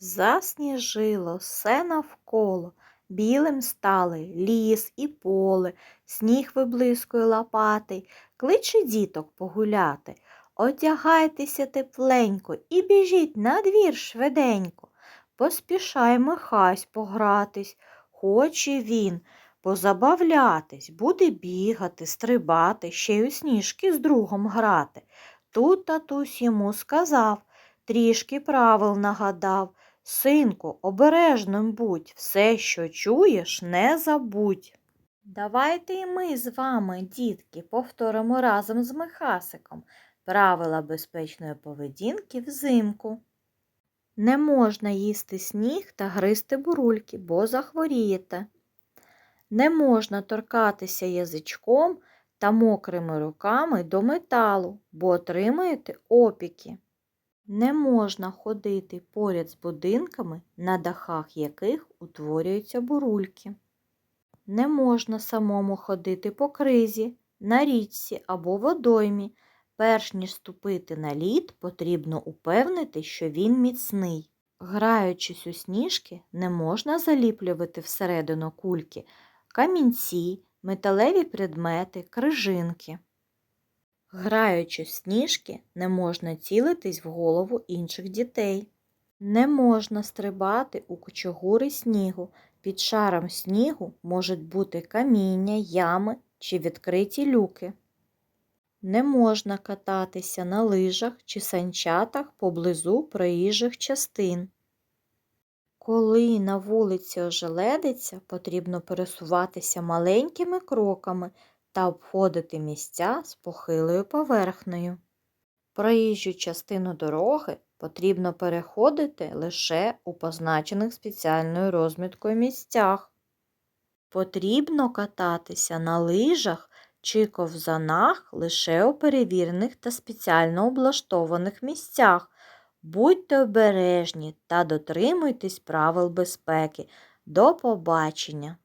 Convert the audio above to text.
Засніжило все навколо, білим стали ліс і поле, сніг виблискує лопатий, кличе діток погуляти. Одягайтеся тепленько і біжіть на двір швиденько. Поспішай Михась погратись, хоче він позабавлятись, буде бігати, стрибати, ще й у сніжки з другом грати. Тут татусь йому сказав, трішки правил нагадав. Синку, обережним будь, все, що чуєш, не забудь. Давайте і ми з вами, дітки, повторимо разом з Михасиком правила безпечної поведінки взимку. Не можна їсти сніг та гризти бурульки, бо захворієте. Не можна торкатися язичком та мокрими руками до металу, бо отримаєте опіки. Не можна ходити поряд з будинками, на дахах яких утворюються бурульки. Не можна самому ходити по кризі, на річці або водоймі. Перш ніж ступити на лід, потрібно упевнити, що він міцний. Граючись у сніжки, не можна заліплювати всередину кульки камінці, металеві предмети, крижинки. Граючи в сніжки, не можна цілитись в голову інших дітей. Не можна стрибати у кучугури снігу. Під шаром снігу можуть бути каміння, ями чи відкриті люки. Не можна кататися на лижах чи санчатах поблизу проїжджих частин. Коли на вулиці ожеледиться, потрібно пересуватися маленькими кроками та обходити місця з похилою поверхнею. Проїжджу частину дороги потрібно переходити лише у позначених спеціальною розміткою місцях. Потрібно кататися на лижах чи ковзанах лише у перевірених та спеціально облаштованих місцях. Будьте обережні та дотримуйтесь правил безпеки. До побачення!